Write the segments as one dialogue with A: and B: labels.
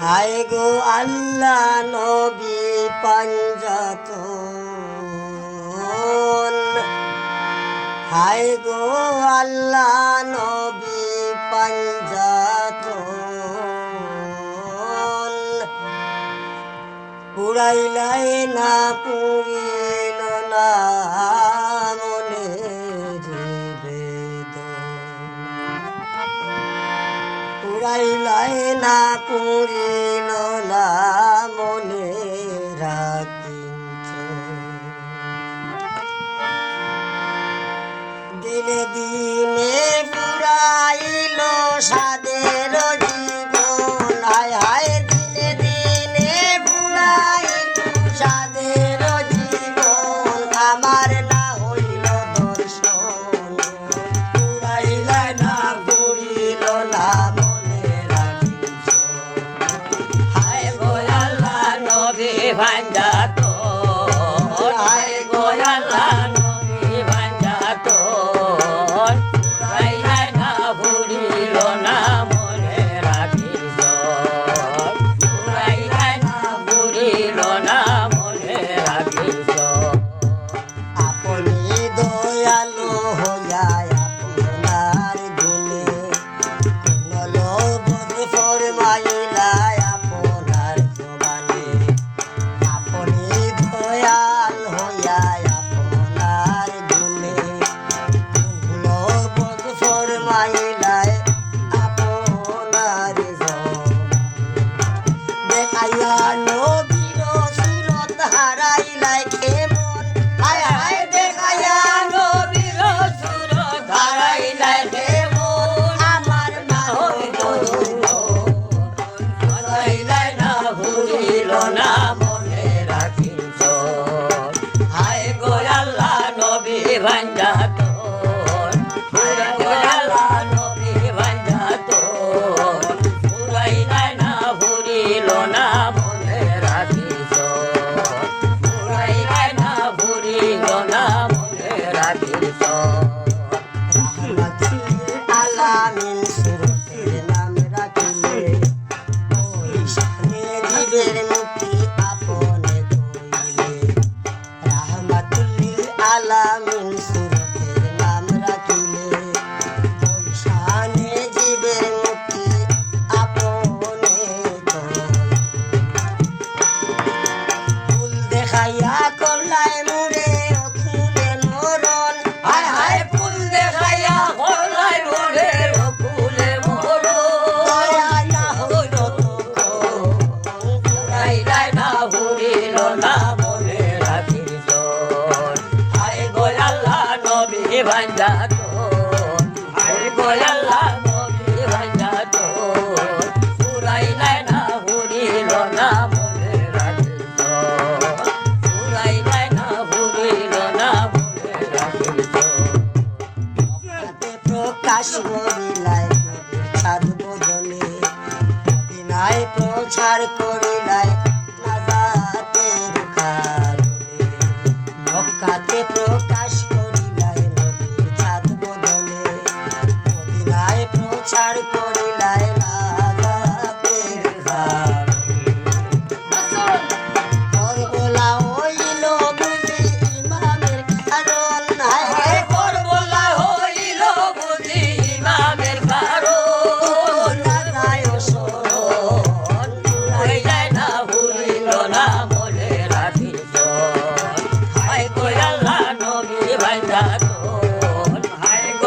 A: হায় গো আল্লাহ নবী পঞ্জত হায় গো আল্লাহ নবী পঞ্জত উড়াইলাই না পুরিয়ে না পুরিল না মনে রাখি দিনে দিনে পুরাইল সাদে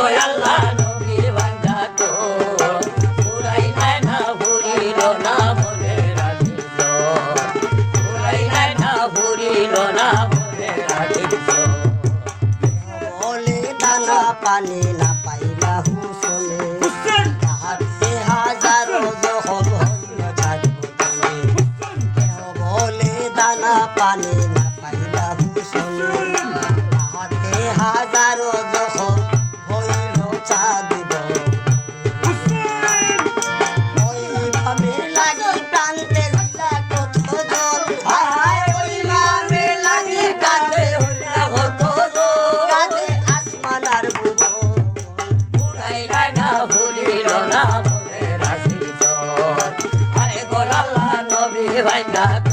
A: 我要 I got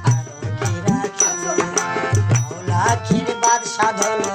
A: Sadhan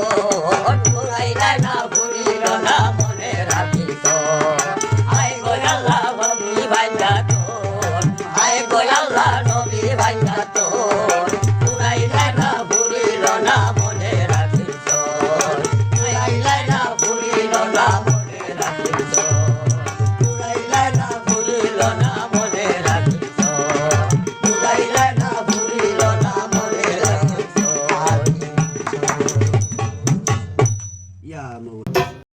A: Oh, oh, oh, oh, oh.